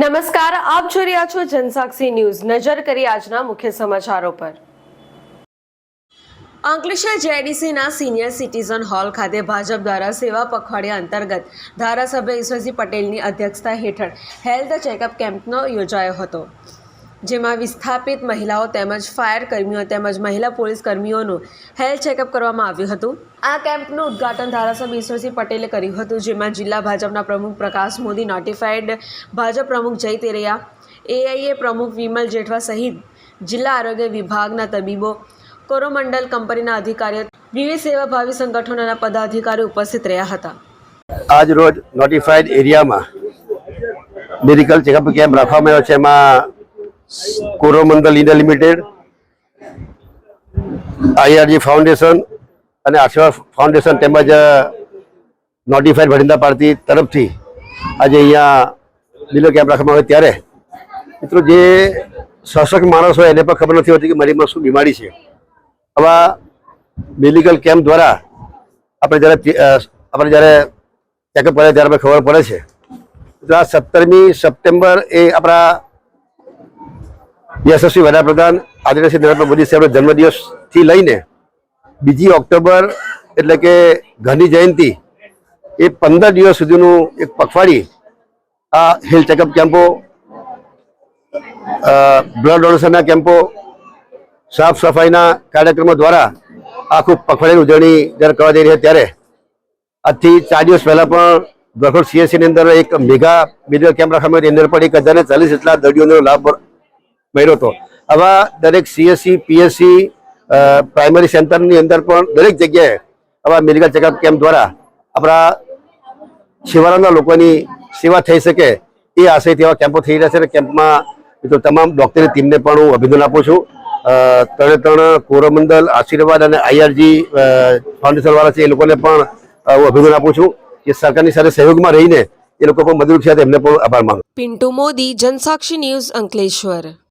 નમસ્કાર, આપ જોઈ રહ્યા છો જનસાક્ષી ન્યૂઝ. નજર કરી આજના મુખ્ય સમાચારો પર. અંકલેશ્વર જેડીસીના સિનિયર સિટીઝન હોલ ખાતે ભાજપ દ્વારા સેવા પખવાડિયા અંતર્ગત ધારાસભ્ય ઈશ્વરસિંહ પટેલની અધ્યક્ષતા હેઠળ હેલ્થ ચેકઅપ કેમ્પનો યોજાયો હતો. જેમાં વિસ્થાપિત મહિલાઓ તેમજ ફાયર કર્મીઓ તેમજ મહિલા પોલીસ કર્મીઓનું હેલ્થ ચેકઅપ કરવામાં આવ્યું હતું. આ કેમ્પનું ઉદ્ઘાટન ધારાસભ્ય ઈશ્વરસિંહ પટેલે કર્યું હતું, જેમાં જિલ્લા ભાજપના પ્રમુખ પ્રકાશ મોદી, નોટિફાઈડ ભાજપ પ્રમુખ જય તેરૈયા, એઆઈએ પ્રમુખ વિમલ જેઠવા સહિત જિલ્લા આરોગ્ય વિભાગના તબીબો, કોરોમંડલ કંપનીના અધિકારીઓ, વિવિધ સેવાભાવી સંગઠનોના પદાધિકારીઓ ઉપસ્થિત રહ્યા હતા. આજ રોજ નોટિફાઈડ એરિયામાં મેડિકલ ચેકઅપ કેમ્પ રાખવામાં આવ્યો છે, એમાં Coromandel India limited, IRG foundation અને આશીર્વાદ ફાઉન્ડેશન તેમજ નોટિફાઈડ ભરિંદા પાર્ટી તરફથી આજે અહીંયા લીલો કેમ્પ રાખવામાં આવે ત્યારે. મિત્રો, જે સશક્ત માણસ હોય એને પણ ખબર નથી હોતી કે મારીમાં શું બીમારી છે. આવા મેડિકલ કેમ્પ દ્વારા આપણે જ્યારે આપણે જ્યારે ચેકઅપ કરે ત્યારે ખબર પડે છે. તો આ સત્તરમી સપ્ટેમ્બર એ આપણા યશસ્વી વડાપ્રધાન આદરણીય શ્રી નરેન્દ્ર મોદી સાહેબનો જન્મદિવસથી લઈને બીજી ઓક્ટોબર, એટલે કે ગાંધી જયંતિ, એ પંદર દિવસ સુધીનું એક પખવાડી આ હેલ્થ ચેકઅપ કેમ્પો બ્લડ ડોનેશનના કેમ્પો, સાફ સફાઈના કાર્યક્રમો દ્વારા આખું પખવાડીની ઉજવણી જ્યારે કરવા જઈ રહી ત્યારે, આજથી ચાર દિવસ પહેલાં પણ ગરખોડ સીએસસીની અંદર એક મેગા મેડિકલ કેમ્પ રાખવામાં. એની અંદર પણ એક હજારને ચાલીસ જેટલા દર્દીઓનો લાભ મળ્યો હતો. આવા દરેક સીએસસી પીએસસી પ્રાઇમરી સેન્ટરની અંદર પણ દરેક જગ્યાએ આવા મેડિકલ ચેકઅપ કેમ્પ દ્વારા આપણા છેવાડાના લોકોની સેવા થઈ શકે એ આશયથી તેવા કેમ્પો થઈ રહ્યા છે કેમ્પમાં મિત્રો તમામ ડૉક્ટરની ટીમને પણ હું અભિનંદન આપું છું. ત્રણે ત્રણ કોરોમંડલ આશીર્વાદ અને આઈઆરજી ફાઉન્ડેશનવાળા છે એ લોકોને પણ હું અભિનંદન આપું છું કે સરકારની સાથે સહયોગમાં રહીને એ લોકો પણ મદદરૂપ છે એમને પણ આભાર માનું. પિન્ટુ મોદી, જનસાક્ષી ન્યૂઝ અંકલેશ્વર.